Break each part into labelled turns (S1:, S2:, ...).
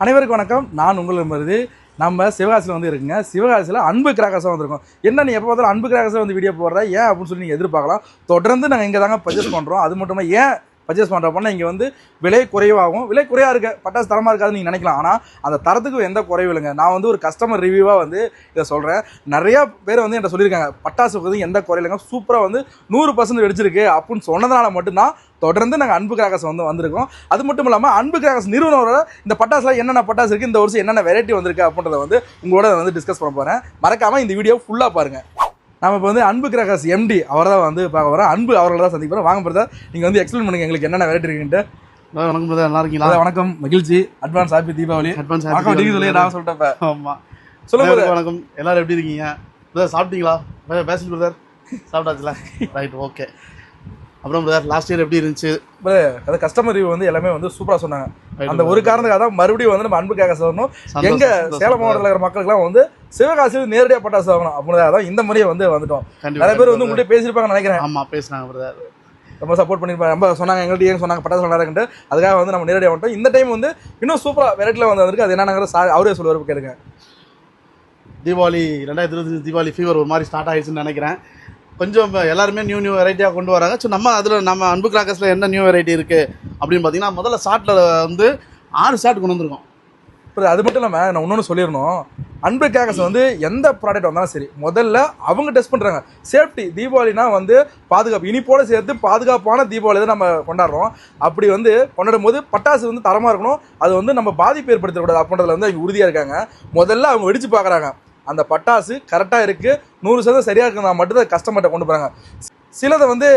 S1: அனைவருக்கும் வணக்கம். நான் உங்கள் வருது நம்ம சிவகாசியில் வந்து இருக்குங்க. சிவகாசியில் அன்பு கிராகஸாக வந்திருக்கோம். என்ன நீ எப்போ பார்த்தாலும் அன்பு கிராகஸாக வந்து வீடியோ போடுற? ஏன் அப்படின்னு சொல்லி நீங்கள் எதிர்பார்க்கலாம். தொடர்ந்து நாங்கள் இங்கே தாங்க பர்ச்சேஸ் பண்ணுறோம் அது மட்டும் ஏன் பர்ச்சேஸ் பண்ணுறப்போனா இங்கே வந்து விலை குறைவாகும் விலை குறையாக இருக்க. பட்டாசு தரமாக இருக்காதுன்னு நீங்கள் நினைக்கலாம். ஆனால் அந்த தரத்துக்கு எந்த குறைவு இல்லைங்க. நான் வந்து ஒரு கஸ்டமர் ரிவ்யூவாக வந்து இதை சொல்கிறேன் நிறையா பேர் வந்து என்கிட்ட சொல்லியிருக்காங்க. பட்டாசு வந்து எந்த குறையிலங்க சூப்பராக வந்து நூறு பர்சன்ட் வெடிச்சிருக்கு அப்படின்னு சொன்னதுனால மட்டும்தான் தொடர்ந்து நாங்கள் அன்பு கிராக்கர்ஸ் வந்து வந்திருக்கோம். அது மட்டும் இல்லாமல் அன்பு கிராக்கர்ஸ் நிறுவனரோட இந்த பட்டாசுல என்னென்ன பட்டாசு இருக்குது இந்த வருஷம் என்னென்ன வெரைட்டி வந்திருக்கு அப்படின்றத வந்து உங்களோட வந்து டிஸ்கஸ் பண்ண போகிறேன் மறக்காமல் இந்த வீடியோ ஃபுல்லாக பாருங்கள் நம்ம இப்போ வந்து அன்பு கிராக்கர்ஸ் எம்டி அவரை தான் வந்து பார்க்க வரோம் அன்பு அவர்களை தான் சந்திக்க போகிறோம் வாங்க பிரதர் நீங்கள் வந்து எக்ஸ்பிளைன் பண்ணுங்க எங்களுக்கு என்னென்ன வெரைட்டி இருக்குன்ட்டு
S2: வணக்கம் பிரதர் நல்லா இருக்கீங்களா?
S1: வணக்கம். மகிழ்ச்சி. Advance happy Deepavali.
S2: அட்வான்ஸ்
S1: வணக்கம் டிகிரி சொல்லி நான் சொல்லிட்டேன் இப்ப.
S2: ஆமா.
S1: சொல்லுங்க
S2: வணக்கம். எல்லாரும் எப்படி இருக்கீங்க? பிரதர் சாப்பிட்டீங்களா? பேசுங்க பிரதர் சாப்பிட்டாச்சுல? ரைட் ஓகே அப்புறம் பிரதர் லாஸ்ட் இயர் எப்படி இருந்துச்சு?
S1: அது கஸ்டமர் ரிவ்யூ வந்து எல்லாமே வந்து சூப்பரா சொன்னாங்க. அந்த ஒரு காரணத்துக்காக தான் மறுபடியும் வந்து நம்ம அன்பு கிராக்கர்ஸ் வரணும்
S2: சந்தோஷம்,
S1: எங்க சேலம் மாவட்டத்தில் இருக்கிற மக்களுக்குலாம் வந்து சிவகாசியில் நேரடியாக பட்டாசு வாங்கணும். அப்படின்றதாக தான் இந்த முறையை வந்து வந்துட்டோம். நிறைய பேர் வந்து உங்கள்கிட்ட பேசியிருப்பாங்க நினைக்கிறேன்.
S2: ஆமா பேசுனாங்க பிரதர்
S1: ரொம்ப சப்போர்ட் பண்ணிருப்பாங்க ரொம்ப சொன்னாங்க எங்கள்கிட்ட ஏன் சொன்னாங்க பட்டாசு இருக்குன்ட்டு அதுக்காக வந்து நம்ம நேரடியாக வந்துட்டோம். இந்த டைம் வந்து இன்னும் சூப்பரா வெரைட்டியில் வந்து வந்திருக்கு. அது என்னங்கிற சா அவரே சொல்லுவார் கேளுங்க.
S2: தீபாவளி ரெண்டாயிரத்தி இருபத்தி தீபாவளி ஃபீவர் ஒரு மாதிரி ஸ்டார்ட் ஆயிடுச்சுன்னு நினைக்கிறேன். கொஞ்சம் எல்லாருமே நியூ நியூ வெரைட்டியாக கொண்டு வராங்க. ஸோ நம்ம அதில் நம்ம அன்பு கிராக்கர்ஸில் என்ன நியூ வெரைட்டி இருக்குது அப்படின்னு பார்த்தீங்கன்னா முதல்ல ஷார்ட்டில் வந்து ஆறு ஷார்ட் கொண்டு வந்திருக்கோம்.
S1: அப்புறம் அது மட்டும் இல்லாமல் நான் இன்னொன்று சொல்லிடணும். அன்பு கேக்கஸ் வந்து எந்த ப்ராடக்ட் வந்தாலும் சரி முதல்ல அவங்க டெஸ்ட் பண்ணுறாங்க சேஃப்டி தீபாவளினா வந்து பாதுகாப்பு. இனிப்போடு சேர்த்து பாதுகாப்பான தீபாவளி தான் நம்ம கொண்டாடுறோம். அப்படி வந்து கொண்டாடும் போது பட்டாசு வந்து தரமாக இருக்கணும். அது வந்து நம்ம பாதிப்பு ஏற்படுத்தக்கூடாது அப்படின்றதுல வந்து அவங்க உறுதியாக இருக்காங்க. முதல்ல அவங்க வெடித்து பார்க்குறாங்க. அந்த பட்டாசு கரெக்டாக இருக்குது நூறு சதவீதம் சரியாக இருக்குன்னா மட்டும் தான் கஸ்டமர்கிட்ட கொண்டு போகிறாங்க சிலதை வந்து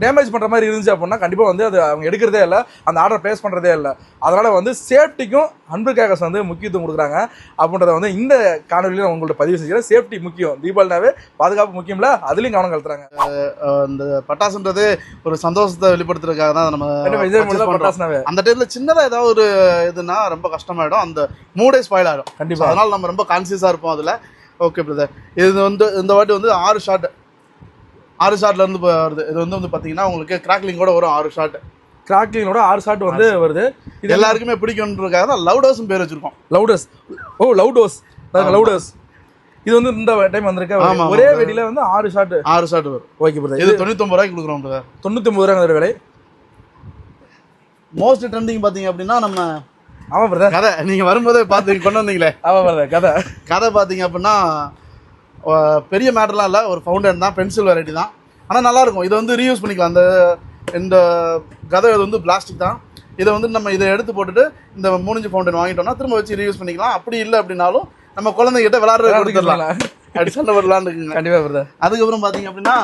S1: டேமேஜ் பண்ணுற மாதிரி இருந்துச்சு அப்படின்னா கண்டிப்பாக வந்து அது அவங்க எடுக்கிறதே இல்லை. அந்த ஆர்டர் ப்ளேஸ் பண்ணுறதே இல்லை. அதனால் வந்து சேஃப்டிக்கும் அன்பு கேக்கர்ஸ் வந்து முக்கியத்துவம் கொடுக்குறாங்க. அப்படின்றத வந்து இந்த காணொலியில் நான் உங்கள்ட்ட பதிவு செஞ்சுக்கிறேன். சேஃப்டி முக்கியம். தீபாவளினாவே பாதுகாப்பு முக்கியம்ல. அதுலேயும் கவனம் கலத்துறாங்க
S2: அஹ் இந்த பட்டாசுன்றது ஒரு சந்தோஷத்தை வெளிப்படுத்துறதுக்காக தான் நம்ம.
S1: பட்டாசுனாவே.
S2: அந்த டைம்ல சின்னதா ஏதாவது ஒரு இதுனா ரொம்ப கஷ்டமாயிடும். அந்த மூடே ஸ்பாயில் ஆயிடும். So,
S1: கண்டிப்பாக
S2: அதனால நம்ம ரொம்ப கான்சியஸா இருப்போம் அதுல. ஓகே பிரதர் இது வந்து இந்த வாட்டி வந்து ஆறு ஷாட் ஆறு ஷாட்ல இருந்து இப்ப வருது. இது வந்து வந்து பாத்தீங்கன்னா உங்களுக்கு கிராக்லிங்கோட வரும் ஆறு ஷாட்
S1: கிராக்லிங்கோட ஆறு ஷாட் வந்து வருது. இது
S2: எல்லாருக்குமே பிடிக்கும்ன்றதுக்காக தான் லவுடர்ஸும் பேர் வச்சிருக்கோம்.
S1: லவுடஸ் ஓ லவுடோஸ் லவுடஸ் இது வந்து இந்த டைம் வந்திருக்க ஒரே. வெடியில வந்து ஆறு ஷாட்
S2: ஆறு ஷாட் வரும்.
S1: ஓகே பிரதர்
S2: இது தொண்ணூத்தொம்பது ரூபாய்க்கு கொடுக்குறோம் பிரதர்
S1: தொண்ணூற்றி ஒம்பது ரூபாங்க விலை.
S2: மோஸ்ட் ட்ரெண்டிங் பாத்தீங்க அப்படின்னா நம்ம
S1: ஆமாம் பிரதர்
S2: கதை. நீங்க வரும்போதே பார்த்து கொண்டு வந்தீங்களே.
S1: ஆமாம் பிரதர் கதை.
S2: கதை பார்த்தீங்க அப்படின்னா பெரிய மேட்டர்லாம் இல்லை. ஒரு ஃபவுண்டன் தான் பென்சில் வெரைட்டி தான். ஆனால் நல்லாயிருக்கும் இதை வந்து ரீயூஸ் பண்ணிக்கலாம். அந்த இந்த கதை இது வந்து பிளாஸ்டிக் தான். இதை வந்து நம்ம இதை எடுத்து போட்டுட்டு இந்த மூணிஞ்சு ஃபவுண்டன் வாங்கிட்டோம்னா திரும்ப வச்சு ரீயூஸ் பண்ணிக்கலாம். அப்படி இல்லை அப்படின்னாலும் நம்ம குழந்தைகிட்ட விளாட்றது கொடுத்துடலாம். அப்படி சண்டை வரலான்னு இருக்குங்க.
S1: கண்டிப்பா பிரதர்
S2: அதுக்கப்புறம் பார்த்தீங்க அப்படின்னா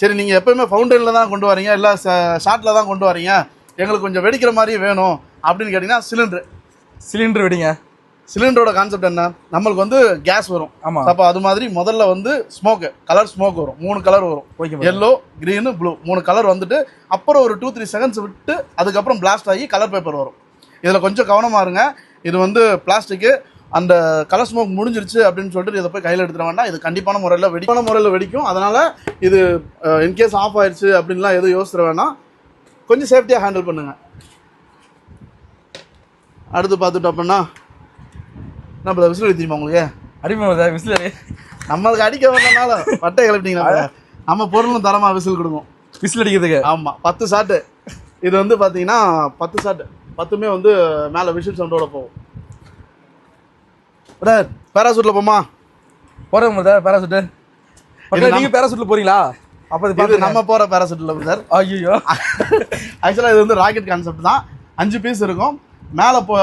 S2: சரி நீங்கள் எப்பயுமே ஃபவுண்டனில் தான் கொண்டு வரீங்க இல்லை ஷார்ட்டில் தான் கொண்டு வரீங்க. எங்களுக்கு கொஞ்சம் வெடிக்கிற மாதிரி வேணும் அப்படின்னு கேட்டிங்கன்னா சிலிண்டரு
S1: சிலிண்டர் வெடிங்க.
S2: சிலிண்டரோட கான்செப்ட் என்ன? நம்மளுக்கு வந்து கேஸ் வரும்.
S1: ஆமா.
S2: அப்போ அது மாதிரி முதல்ல வந்து ஸ்மோக்கு கலர் ஸ்மோக் வரும். மூணு கலர் வரும்.
S1: ஓகே
S2: எல்லோ green ப்ளூ மூணு கலர் வந்துட்டு அப்புறம் ஒரு டூ த்ரீ செகண்ட்ஸ் விட்டு அதுக்கப்புறம் பிளாஸ்ட் ஆகி கலர் பேப்பர் வரும். இதில் கொஞ்சம் கவனமாக இருங்க. இது வந்து பிளாஸ்டிக்கு அந்த கலர் ஸ்மோக் முடிஞ்சிருச்சு அப்படின்னு சொல்லிட்டு இதை போய் கையில் எடுத்துட வேண்டாம். இது கண்டிப்பான முறையில் வெடிப்பான முறையில் வெடிக்கும். அதனால் இது இன்கேஸ் ஆஃப் ஆயிடுச்சு அப்படின்லாம் எதுவும் யோசிச்சிட வேணாம் கொஞ்சம் சேஃப்டியாக ஹேண்டில் பண்ணுங்கள் அடுத்து பார்த்துட்டோம் அப்படின்னா நம்ம விசில் தெரியுமா உங்களுக்கு?
S1: அடிமை பிரதர் விசிலரு
S2: நம்மளுக்கு அடிக்க வந்தனால பட்டை கிளப்பிட்டீங்களா நம்ம பொருளும் தரமா விசில் கொடுக்கும்.
S1: விசில் அடிக்கிறதுக்கு?
S2: ஆமா பத்து ஷாட்டு இது வந்து பாத்தீங்கன்னா பத்து ஷாட்டு பத்துமே வந்து மேல விசில் சவுண்டோட போகும். பிரதர் பேராசூட்ல போமா
S1: போறோம் பிரதர் பேராசூட்டு
S2: இது
S1: நீங்க பேராசூட்ல போறீங்களா? அப்ப இது
S2: நம்ம போற பேராசூட்ல பிரதர்
S1: ஐயோ
S2: ஆக்சுவலா இது வந்து ராக்கெட் கான்செப்ட் தான். அஞ்சு பீஸ் இருக்கும். மேலே போ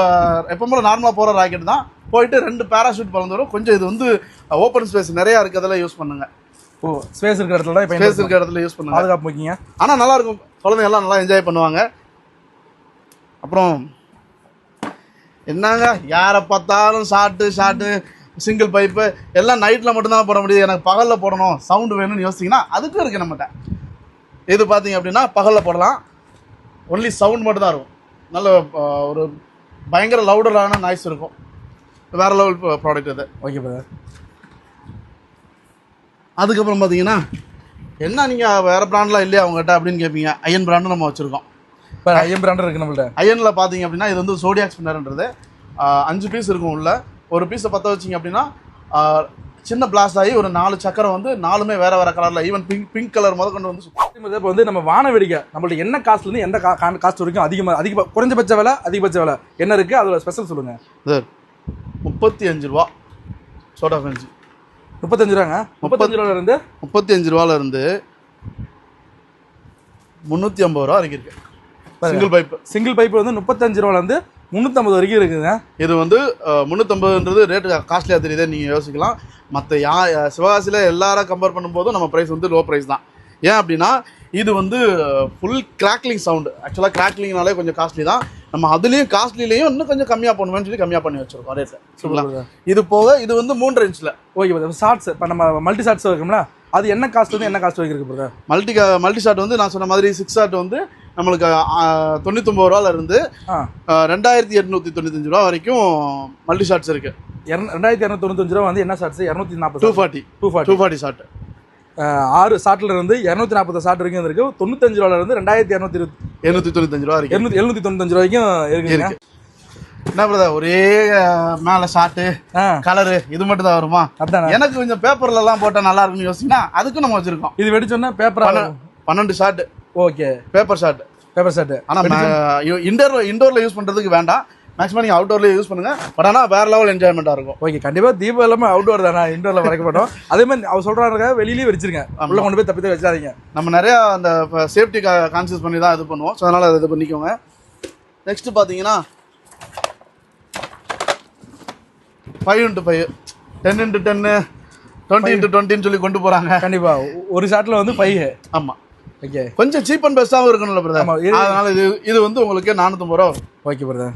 S2: எப்போ நார்மலாக போகிற ராக்கெட் தான். போயிட்டு ரெண்டு பேராஷூட் பறந்து வரும். கொஞ்சம் இது வந்து ஓப்பன் ஸ்பேஸ் நிறையா இருக்கிறதுல யூஸ் பண்ணுங்க.
S1: ஓ ஸ்பேஸ் இருக்கிற இடத்துல தான்
S2: ஸ்பேஸ் இருக்கிற இடத்துல யூஸ் பண்ணுங்க.
S1: பாதுகாப்பு முக்கியம்
S2: ஆனால் நல்லா இருக்கும். குழந்தைங்க எல்லாம் நல்லா என்ஜாய் பண்ணுவாங்க. அப்புறம் என்னங்க? யாரை பார்த்தாலும் ஷார்ட்டு ஷார்ட்டு சிங்கிள் பைப்பு எல்லாம் நைட்டில் மட்டும்தான் போட முடியுது. எனக்கு பகலில் போடணும். சவுண்டு வேணும்னு யோசிச்சிங்கன்னா அதுக்கும் இருக்குது நம்மகிட்ட. இது பார்த்தீங்க அப்படின்னா பகலில் போடலாம். ஒன்லி சவுண்ட் மட்டும் தான் இருக்கும். நல்ல ஒரு பயங்கர லவுடரான நாய்ஸ் இருக்கும். வேறு லெவல் ப்ராடக்ட் இது
S1: ஓகே பிரதர்
S2: அதுக்கப்புறம் பார்த்தீங்கன்னா என்ன நீங்கள் வேறு பிராண்ட்லாம் இல்லையா அவங்ககிட்ட அப்படின்னு கேட்பீங்க அயன் பிராண்டும் நம்ம வச்சுருக்கோம்.
S1: இப்போ ஐயம் பிராண்டர் இருக்கு நம்மள்ட்ட.
S2: அயனில் பார்த்தீங்க அப்படின்னா இது வந்து சோடியாக் ஸ்பின்னர்ன்றது அஞ்சு பீஸ் இருக்கும் உள்ள. ஒரு பீஸை பற்ற வச்சிங்க அப்படின்னா சின்ன பிளாஸ்ட் ஆகி ஒரு நாலு சக்கரம் வந்து நாலுமே வேற வேற கலரில் ஈவன் பிங்க் பிங்க் கலர் முத கொண்டு வந்து.
S1: இப்போ வந்து நம்ம வான வெடிக்கை நம்மள்ட்ட என்ன காஸ்ட்லேருந்து எந்த காஸ்ட் வரைக்கும் அதிகமாக அதிக குறைஞ்சபட்ச விலை அதிகபட்ச விலை. என்ன இருக்குது அதோட ஸ்பெஷல் சொல்லுங்கள்
S2: இது முப்பத்தி அஞ்சு ரூபா. சோடா ஃபென்சி
S1: முப்பத்தஞ்சு ரூபாங்க? முப்பத்தஞ்சு ரூபால இருந்து
S2: முப்பத்தி அஞ்சு ரூபால இருந்து முந்நூற்றி ஐம்பது ரூபா வரைக்கும் இருக்கு. சிங்கிள் பைப்
S1: சிங்கிள் பைப் வந்து முப்பத்தஞ்சு ரூபால இருந்து முந்நூற்றம்பது வரைக்கும் இருக்குங்க.
S2: இது வந்து முந்நூற்றம்பதுன்றது ரேட்டு காஸ்ட்லியாக தெரியுதே நீங்கள் யோசிக்கலாம். மற்ற யா சிவகாசியில் எல்லாரும் கம்பேர் பண்ணும்போதும் நம்ம ப்ரைஸ் வந்து லோ ப்ரைஸ் தான். ஏன் அப்படின்னா இது வந்து ஃபுல் கிராக்லிங் சவுண்டு ஆக்சுவலாக கிராக்லிங்னாலே கொஞ்சம் காஸ்ட்லி தான். நம்ம அதுலேயும் காஸ்ட்லிலையும் இன்னும் கொஞ்சம் கம்மியாக பண்ணுவேன்னு சொல்லி கம்மியாக பண்ணி வச்சிருக்கோம் ரேட்டு சரிங்களா இது போக இது வந்து மூன்று இன்ச்சில்
S1: ஓகே ஷார்ட்ஸ் இப்போ நம்ம மல்டி ஷார்ட்ஸ் இருக்கும்ல? அது என்ன காஸ்ட் வந்து என்ன காஸ்ட் வரைக்கும் இருக்கு brother?
S2: மல்டி மல்டி ஷாட் வந்து நான் சொன்ன மாதிரி சிக்ஸ் ஷாட் வந்து நம்மளுக்கு தொண்ணூத்தொம்பது ரூபால இருந்து ரெண்டாயிரத்தி எட்நூற்றி தொண்ணூத்தஞ்சு ரூபா வரைக்கும் மல்டி ஷாட்ஸ் இருக்கு.
S1: ரெண்டாயிரத்தி இரநூத்தி தொண்ணூத்தஞ்சு ரூபா வந்து என்ன ஷார்ட்ஸ் இரநூத்தி
S2: டூ
S1: நாற்பது
S2: forty
S1: two forty
S2: two forty shot
S1: ஆறு ஷார்ட்ல இருந்து இரநூத்தி நாற்பது ஷார்ட் வரைக்கும் இருக்கு தொண்ணூத்தஞ்சு ரூபால இருந்து ரெண்டாயிரத்தி இரநூத்தி இருபத்தி
S2: எண்ணூற்றி தொண்ணூத்தஞ்சு ரூபா வரைக்கும்
S1: எழுநூத்தி எழுநூத்தி தொண்ணூத்தஞ்சு ரூபாய்க்கும் இருக்குங்க.
S2: இருக்கு. என்ன பிரதர் ஒரே மேல ஷாட்டு
S1: ஆ.
S2: கலரு இது மட்டும் தான் வருமா?
S1: அதானே.
S2: எனக்கு கொஞ்சம் பேப்பர்ல எல்லாம் போட்டா நல்லா இருக்கும்னு யோசிச்சீங்கன்னா அதுக்கும் நம்ம வச்சிருக்கோம்.
S1: இது வெடிச்சோன்னா பேப்பர்
S2: பன்ன- பன்னெண்டு shot
S1: okay.
S2: Paper shot
S1: paper short
S2: ஆனா இன்டோர் இன்டோர்ல யூஸ் பண்றதுக்கு வேண்டாம். மேக்ஸிமம் நீங்க அவுட்டோர்ல யூஸ் பண்ணுங்க. பட் ஆனா வேற லெவல் என்ஜாய்மெண்டா இருக்கும்.
S1: ஓகே கண்டிப்பா தீபம் எல்லாமே அவுட்டோர் தானே? இன்டோர்ல வரைக்க மாட்டோம் அதே மாதிரி அவர் சொல்றாங்க வெளியிலேயே வச்சிருங்க உள்ள கொண்டு போய் தப்பி வச்சாதீங்க
S2: நம்ம நிறைய அந்த சேஃப்டி கான்சியஸ் பண்ணி தான் இது பண்ணுவோம். ஸோ அதனால அதை இது பண்ணிக்கோங்க. நெக்ஸ்ட் பாத்தீங்கன்னா five into five ten into டென்னு டுவெண்ட்டி இன்ட்டு டுவெண்ட்டின்னு சொல்லி கொண்டு போறாங்க.
S1: கண்டிப்பா. ஒ- ஒரு ஷாட்ல வந்து ஃபைவ்
S2: ஆமா.
S1: ஓகே
S2: கொஞ்சம் சீப் அண்ட் பெஸ்ட்டாகவும் இருக்கணும்ல பிரதர் அதனால இது இது வந்து உங்களுக்கு நானூற்றம்பது ரூபா.
S1: ஓகே பிரதர்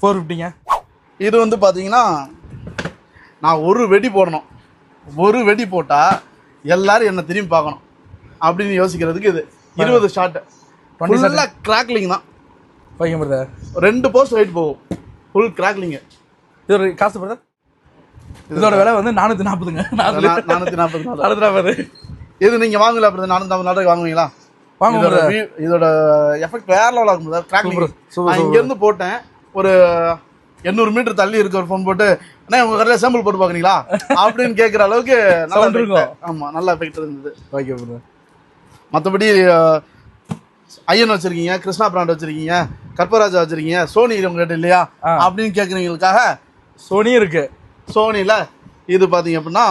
S1: ஃபோர் ஃபிஃப்டிங்க
S2: இது வந்து பார்த்தீங்கன்னா நான் ஒரு வெடி போடணும். ஒரு வெடி போட்டால் எல்லாரும் என்னை திரும்பி பார்க்கணும். அப்படின்னு யோசிக்கிறதுக்கு இது. இருபது ஷாட்டு ஃபுல்லாக கிராக்லிங் தான்.
S1: ஓகே பிரதர்
S2: ரெண்டு போஸ்ட் வெயிட் போகும். ஃபுல் கிராக்லிங்கு
S1: இது ஒரு காசு பிரதர் இதோட விலை வந்து நானூற்றி நாற்பதுங்க
S2: நானூற்றி நாற்பது
S1: நானூற்றி நாற்பது.
S2: இது நீங்கள் வாங்கல அப்புறம் நானூற்றி நாற்பது நாளைக்கு வாங்குவீங்களா?
S1: வாங்க
S2: இதோட எஃபெக்ட் வேற லெவலாக இருக்கும் brother. கிராக்லிங் இங்கேருந்து போட்டேன். ஒரு எண்ணூறு மீட்டர் தள்ளி இருக்க ஒரு ஃபோன் போட்டு அண்ணா உங்க கடையில் சாம்பிள் போட்டு பார்க்குறீங்களா? அப்படின்னு கேட்குற அளவுக்கு நல்லா
S1: இருக்கும்.
S2: effect. ஆமா நல்ல எஃபெக்ட் இருந்தது.
S1: ஓகே பிரதர்
S2: மற்றபடி ஐயன் வச்சிருக்கீங்க கிருஷ்ணா பிராண்ட் வச்சிருக்கீங்க கற்பராஜா வச்சிருக்கீங்க சோனி உங்ககிட்ட இல்லையா. அப்படின்னு கேட்குறீங்களுக்காக
S1: சோனியும் இருக்கு.
S2: சோனியில் இது பார்த்தீங்க அப்படின்னா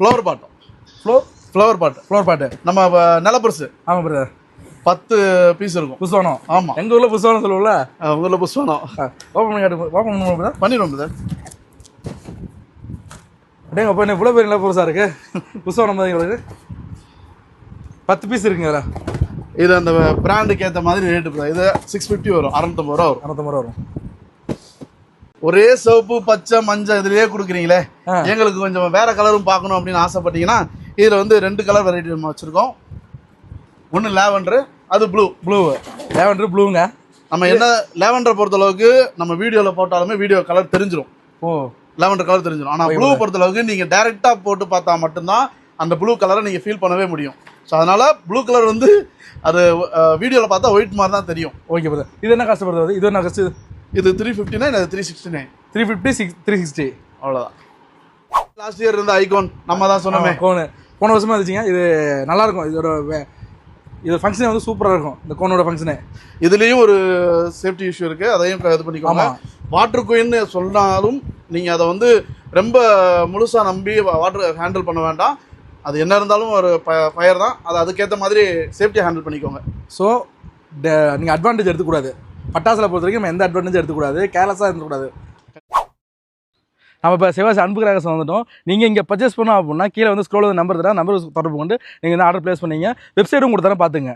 S2: flower bottom.
S1: Floor
S2: flower pot.
S1: Floor pot.
S2: நம்ம நிலப்பரிசு.
S1: ஆமாம் பிரதர்
S2: பத்து பீஸ் இருக்கும்.
S1: புஷ்வானம்
S2: ஆமா.
S1: எங்க ஊர்ல புஷ்வானம் சொல்லுவோம்ல?
S2: உங்களில் புஷ்வானம்
S1: ஓப்பன் பண்ணி காட்டு ஓப்பன் பிரதர்
S2: பண்ணிடுவோம் பிரதர்
S1: அப்படியே அப்போ என்ன இவ்வளோ பேர் நல்லா புதுசாக இருக்கு. புஷ்வானம் தான் எங்களுக்கு பத்து பீஸ் இருக்குங்க அதில்
S2: இது அந்த பிராண்டுக்கு ஏற்ற மாதிரி ரேட்டு. இது சிக்ஸ் ஃபிஃப்டி வரும். அறநூத்தம்பது ரூபா வரும்.
S1: அறுநூத்தம்பது ரூபா வரும்.
S2: ஒரே சிவப்பு பச்சை மஞ்சள் இதுலயே கொடுக்குறீங்களே. எங்களுக்கு கொஞ்சம் வேற கலரும் பார்க்கணும் அப்படின்னு ஆசைப்பட்டீங்கன்னா இதில் வந்து ரெண்டு கலர் வெரைட்டி நம்ம வச்சிருக்கோம். ஒன்று லேவண்டரு அது ப்ளூ.
S1: ப்ளூ. லேவண்டர் ப்ளூங்க.
S2: நம்ம என்ன லேவண்டர் பொறுத்த அளவுக்கு நம்ம வீடியோவில் போட்டாலுமே வீடியோ கலர் தெரிஞ்சிடும்
S1: ஓ.
S2: லேவண்டர் கலர் தெரிஞ்சிடும் ஆனால் ப்ளூ பொறுத்த அளவுக்கு நீங்கள் டேரெக்டாக போட்டு பார்த்தா மட்டும்தான் அந்த ப்ளூ கலரை நீங்கள் ஃபீல் பண்ணவே முடியும். ஸோ அதனால ப்ளூ கலர் வந்து அது வீடியோவில் பார்த்தா ஒயிட் மாதிரி தான் தெரியும்.
S1: ஓகே பிரதர் இது என்ன கஷ்டப்படுறது இது என்ன கஷ்டம்
S2: இது த்ரீ ஃபிஃப்டி நைன் அது three sixty nine
S1: three fifty six three sixty
S2: அவ்வளோதான் லாஸ்ட் இயர் இருந்த ஐகான் நம்ம தான் சொன்னோமே.
S1: கோனு போன வருஷமா இருந்துச்சுங்க. இது நல்லா இருக்கும். இதோட இது ஃபங்க்ஷனே வந்து சூப்பராக இருக்கும் இந்த கோனோட ஃபங்க்ஷனே
S2: இதுலேயும் ஒரு சேஃப்டி இஷ்யூ இருக்குது அதையும் இது பண்ணிக்கோங்க. வாட்டர் குயின்னு சொன்னாலும் நீங்கள் அதை வந்து ரொம்ப முழுசாக நம்பி வாட்டர் ஹேண்டில் பண்ண வேண்டாம். அது என்ன இருந்தாலும் ஒரு ஃபயர் தான். அது அதுக்கேற்ற மாதிரி சேஃப்டியாக ஹேண்டில் பண்ணிக்கோங்க.
S1: ஸோ நீங்கள் அட்வான்டேஜ் எடுத்துக்கூடாது பட்டாசில் பொறுத்த வரைக்கும் எந்த அட்வான்டேஜ் எடுத்துக்கூடாது கேர்லெஸ்ஸாக இருந்துக்கூடாது நம்ம இப்போ சிவாசி அன்பு கிராகஸ் வந்துட்டோம். நீங்கள் இங்கே பர்ச்சேஸ் பண்ணோம் அப்படின்னா கீழே வந்து ஸ்க்ரோல் நம்பர் தரேன். நம்பர் தொடர்பு கொண்டு நீங்கள் வந்து ஆர்டர் ப்ளேஸ் பண்ணீங்க. வெப்சைட்டும் கொடுத்தாலும் பார்த்துங்க.